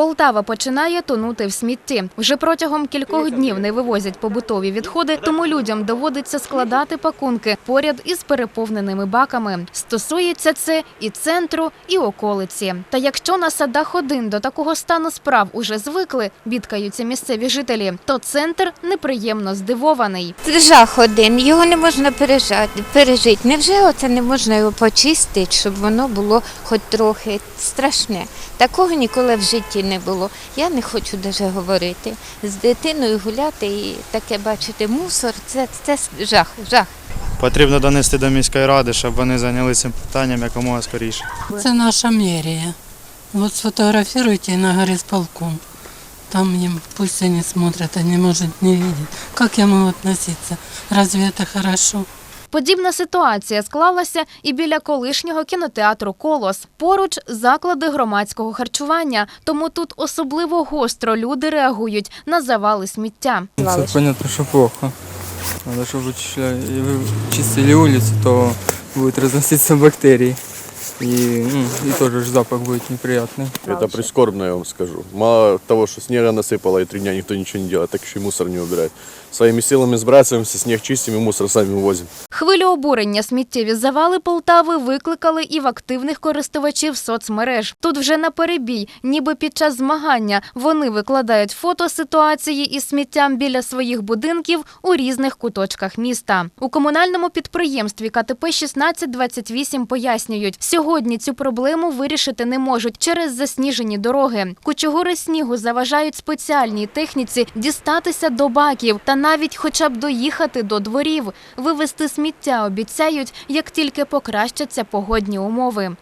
Полтава починає тонути в смітті. Вже протягом кількох днів не вивозять побутові відходи, тому людям доводиться складати пакунки поряд із переповненими баками. Стосується це і центру, і околиці. Та якщо на садах один до такого стану справ уже звикли, бідкаються місцеві жителі, то центр неприємно здивований. Це жах один, його не можна пережати, пережити. Невже оце не можна його почистити, щоб воно було хоч трохи страшне? Такого ніколи в житті не було. Я не хочу навіть говорити. З дитиною гуляти і таке бачити мусор це, це жах, жах. Потрібно донести до міської ради, щоб вони зайнялися цим питанням якомога скоріше. Це наша мерія. Вот сфотографируйте на горисполком. Там им пусть они смотрят, они, может, не видят. Как я могу относиться? Разве это хорошо? Подібна ситуація склалася і біля колишнього кінотеатру Колос. Поруч заклади громадського харчування, тому тут особливо гостро люди реагують на завали сміття. Це понятно, що плохо. Надо, щоб вичисляли, і ви чистили улицу, то будуть розноситися бактерії. І, ну, і теж ж запах буде неприятний. Это прискорбно, я вам скажу. Мало того, что снега насыпало, и три дня никто ничего не делает, так еще и мусор не убирает. Своими силами сбрасываемся, снег чистим и мусор сами увозим. Хвилю обурення сміттєві завали Полтави викликали і в активних користувачів соцмереж. Тут вже на перебій, ніби під час змагання, вони викладають фото ситуації із сміттям біля своїх будинків у різних куточках міста. У комунальному підприємстві КТП 1628 пояснюють, сьогодні цю проблему вирішити не можуть через засніжені дороги. Кучугури снігу заважають спеціальній техніці дістатися до баків та навіть хоча б доїхати до дворів. Вивезти сміття обіцяють, як тільки покращаться погодні умови.